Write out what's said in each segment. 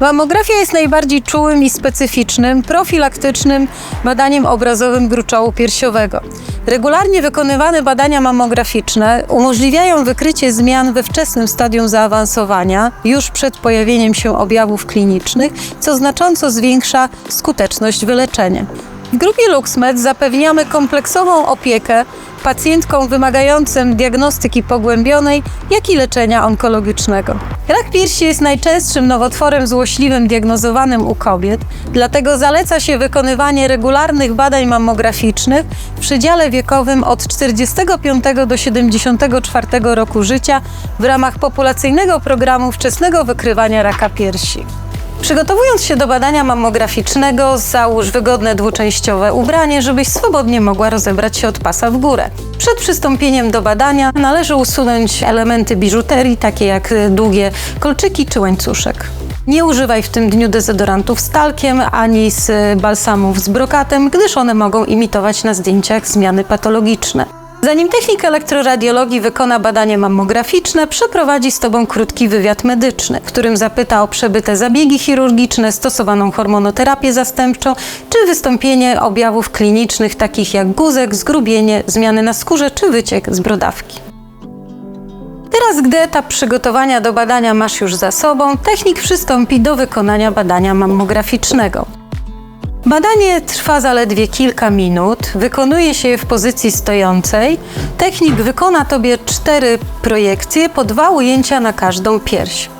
Mammografia jest najbardziej czułym i specyficznym, profilaktycznym badaniem obrazowym gruczołu piersiowego. Regularnie wykonywane badania mammograficzne umożliwiają wykrycie zmian we wczesnym stadium zaawansowania, już przed pojawieniem się objawów klinicznych, co znacząco zwiększa skuteczność wyleczenia. W grupie LuxMed zapewniamy kompleksową opiekę pacjentkom wymagającym diagnostyki pogłębionej, jak i leczenia onkologicznego. Rak piersi jest najczęstszym nowotworem złośliwym diagnozowanym u kobiet, dlatego zaleca się wykonywanie regularnych badań mammograficznych w przedziale wiekowym od 45 do 74 roku życia w ramach populacyjnego programu wczesnego wykrywania raka piersi. Przygotowując się do badania mammograficznego, załóż wygodne dwuczęściowe ubranie, żebyś swobodnie mogła rozebrać się od pasa w górę. Przed przystąpieniem do badania należy usunąć elementy biżuterii, takie jak długie kolczyki czy łańcuszek. Nie używaj w tym dniu dezodorantów z talkiem ani z balsamów z brokatem, gdyż one mogą imitować na zdjęciach zmiany patologiczne. Zanim technik elektroradiologii wykona badanie mammograficzne, przeprowadzi z Tobą krótki wywiad medyczny, w którym zapyta o przebyte zabiegi chirurgiczne, stosowaną hormonoterapię zastępczą, czy wystąpienie objawów klinicznych takich jak guzek, zgrubienie, zmiany na skórze czy wyciek z brodawki. Teraz, gdy etap przygotowania do badania masz już za sobą, technik przystąpi do wykonania badania mammograficznego. Badanie trwa zaledwie kilka minut, wykonuje się je w pozycji stojącej. Technik wykona Tobie cztery projekcje po dwa ujęcia na każdą pierś.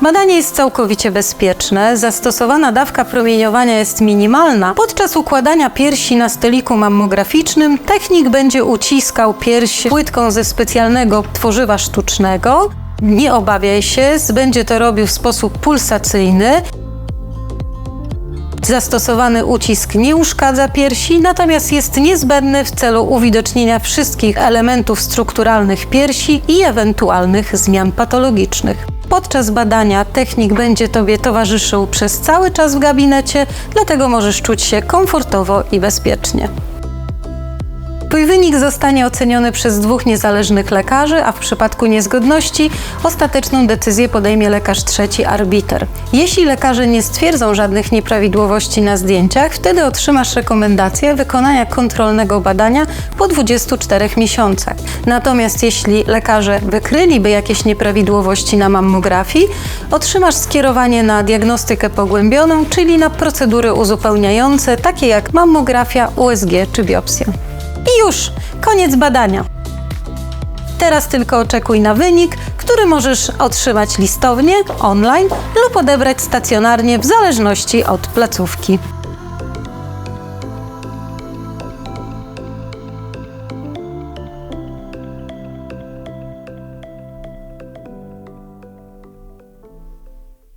Badanie jest całkowicie bezpieczne, zastosowana dawka promieniowania jest minimalna. Podczas układania piersi na stoliku mammograficznym technik będzie uciskał pierś płytką ze specjalnego tworzywa sztucznego. Nie obawiaj się, będzie to robił w sposób pulsacyjny. Zastosowany ucisk nie uszkadza piersi, natomiast jest niezbędny w celu uwidocznienia wszystkich elementów strukturalnych piersi i ewentualnych zmian patologicznych. Podczas badania technik będzie Tobie towarzyszył przez cały czas w gabinecie, dlatego możesz czuć się komfortowo i bezpiecznie. Twój wynik zostanie oceniony przez dwóch niezależnych lekarzy, a w przypadku niezgodności ostateczną decyzję podejmie lekarz trzeci arbiter. Jeśli lekarze nie stwierdzą żadnych nieprawidłowości na zdjęciach, wtedy otrzymasz rekomendację wykonania kontrolnego badania po 24 miesiącach. Natomiast jeśli lekarze wykryliby jakieś nieprawidłowości na mammografii, otrzymasz skierowanie na diagnostykę pogłębioną, czyli na procedury uzupełniające, takie jak mammografia, USG czy biopsja. Już, koniec badania. Teraz tylko oczekuj na wynik, który możesz otrzymać listownie, online lub odebrać stacjonarnie w zależności od placówki.